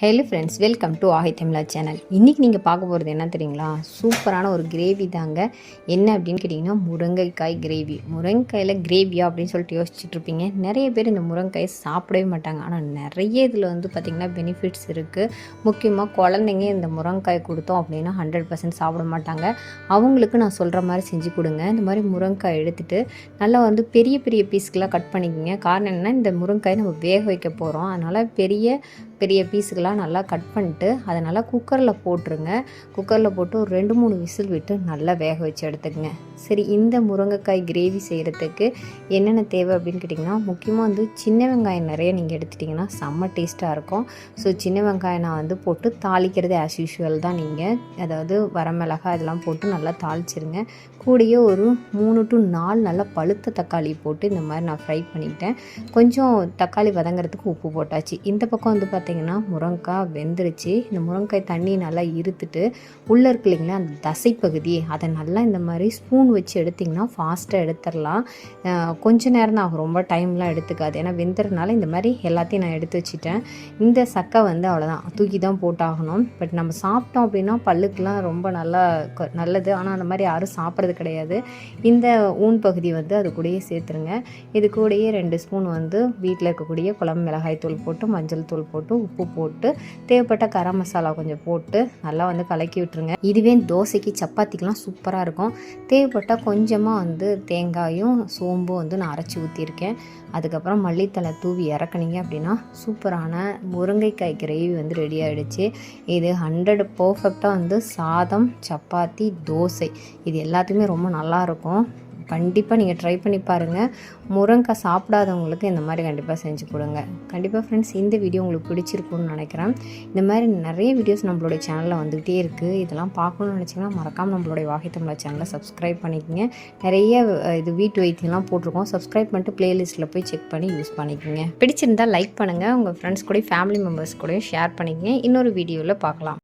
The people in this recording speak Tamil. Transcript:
Hello friends welcome to Aahi Tamizha channel இன்றைக்கி நீங்கள் பார்க்க போகிறது என்ன தெரியுங்களா? சூப்பரான ஒரு கிரேவி தாங்க. என்ன அப்படின்னு கேட்டிங்கன்னா முருங்கைக்காய் கிரேவி முருங்கைக்காயில் கிரேவியா அப்படின்னு சொல்லிட்டு யோசிச்சுட்டு இருப்பீங்க. நிறைய பேர் இந்த முருங்கைக்காய் சாப்பிடவே மாட்டாங்க. ஆனால் நிறைய இதில் வந்து பார்த்திங்கன்னா பெனிஃபிட்ஸ் இருக்குது முக்கியமாக குழந்தைங்க இந்த முருங்கைக்காய் கொடுத்தோம் அப்படின்னா ஹண்ட்ரட் பர்சன்ட் சாப்பிட மாட்டாங்க. அவங்களுக்கு நான் சொல்கிற மாதிரி செஞ்சு கொடுங்க. இந்த மாதிரி முருங்கைக்காய் எடுத்துகிட்டு நல்லா வந்து பெரிய பெரிய பீஸ்க்கெலாம் கட் பண்ணிக்கோங்க. காரணம் என்னென்னா இந்த முருங்கைக்காய் நம்ம வேக வைக்க போகிறோம் அதனால் பெரிய பெரிய பீஸுக்கெல்லாம் நல்லா கட் பண்ணிட்டு அதை நல்லா குக்கரில் போட்டுருங்க. குக்கரில் போட்டு ஒரு ரெண்டு மூணு விசில் விட்டு நல்லா வேக வச்சு எடுத்துக்கங்க. சரி இந்த முருங்கைக்காய் கிரேவி செய்கிறதுக்கு என்னென்ன தேவை அப்படின்னு கேட்டிங்கன்னா முக்கியமாக வந்து சின்ன வெங்காயம் நிறைய நீங்கள் எடுத்துட்டிங்கன்னா செம்ம டேஸ்ட்டாக இருக்கும். ஸோ சின்ன வெங்காயம் நான் வந்து போட்டு தாளிக்கிறது ஆஸ் யூஷுவல் தான் நீங்கள் அதாவது வரமிளகாய் இதெல்லாம் போட்டு நல்லா தாளிச்சிருங்க. கூடயே ஒரு மூணு டு நாலு நல்லா பழுத்த தக்காளி போட்டு இந்த மாதிரி நான் ஃப்ரை பண்ணிக்கிட்டேன். கொஞ்சம் தக்காளி வதங்குறதுக்கு உப்பு போட்டாச்சு. இந்த பக்கம் வந்து பார்த்தீங்கன்னா முருங்கைக்காய் வெந்துருச்சு. இந்த முருங்கைக்காய் தண்ணி நல்லா இருத்துட்டு உள்ளே இருக்கு இல்லைங்களா அந்த தசைப்பகுதி அதை நல்லா இந்த மாதிரி ஸ்பூன் வச்சு எடுத்திங்கன்னா ஃபாஸ்ட்டாக எடுத்துடலாம். கொஞ்ச நேரம் தான் ஆகும். ரொம்ப டைம்லாம் எடுத்துக்காது. ஏன்னா வெந்துறதுனால இந்த மாதிரி எல்லாத்தையும் நான் எடுத்து வச்சுட்டேன். இந்த சக்கை வந்து அவ்வளோதான் தூக்கி தான் போட்டாகணும். பட் நம்ம சாப்பிட்டோம் அப்படின்னா பல்லுக்கெலாம் ரொம்ப நல்லா நல்லது. ஆனால் அந்த மாதிரி யாரும் சாப்பிட்றது கிடையாது. இந்த ஊன் பகுதி வந்து அது கூடயே சேர்த்துருங்க. இது கூடயே ரெண்டு ஸ்பூன் வந்து வீட்டில் இருக்கக்கூடிய குழம்பு மிளகாய் தூள் போட்டு மஞ்சள் தூள் போட்டு உப்பு போட்டு தேவைப்பட்ட கரம் மசாலா கொஞ்சம் போட்டு நல்லா வந்து கலக்கி விட்டுருங்க. இதுவே தோசைக்கு சப்பாத்திக்கெலாம் சூப்பராக இருக்கும். தேவைப்பட்டால் கொஞ்சமாக வந்து தேங்காயும் சோம்பும் வந்து நான் அரைச்சி ஊற்றிருக்கேன் அதுக்கப்புறம் மல்லித்தலை தூவி இறக்குனீங்க அப்படின்னா சூப்பரான முருங்கைக்காய் கிரேவி வந்து ரெடி ஆகிடுச்சு இது ஹண்ட்ரட் பர்ஃபெக்டாக வந்து சாதம் சப்பாத்தி தோசை. இது எல்லாத்துக்குமே ரொம்ப நல்லாயிருக்கும் கண்டிப்பாக நீங்கள் ட்ரை பண்ணி பாருங்கள் முருங்கக்காய் சாப்பிடாதவங்களுக்கு இந்த மாதிரி கண்டிப்பாக செஞ்சு கொடுங்க. கண்டிப்பாக ஃப்ரெண்ட்ஸ் இந்த வீடியோ உங்களுக்கு பிடிச்சிருக்கும்னு நினைக்கிறேன். இந்த மாதிரி நிறைய வீடியோஸ் நம்மளுடைய சேனலில் வந்துகிட்டே இருக்குது இதெல்லாம் பார்க்கணும்னு நினச்சிங்கன்னா மறக்காமல் நம்மளுடைய வாகை தமிழா சேனலை சப்ஸ்கிரைப் பண்ணிக்கோங்க. நிறைய இது வீட்டு வைத்தியம்லாம் போட்டிருக்கோம். சப்ஸ்கிரைப் பண்ணிட்டு பிளேலிஸ்ட்டில் போய் செக் பண்ணி யூஸ் பண்ணிக்கோங்க. பிடிச்சிருந்தா லைக் பண்ணுங்கள் உங்கள் ஃப்ரெண்ட்ஸ் கூட ஃபேமிலி மெம்பர்ஸ் கூட ஷேர் பண்ணிக்கங்க. இன்னொரு வீடியோவில் பார்க்கலாம்.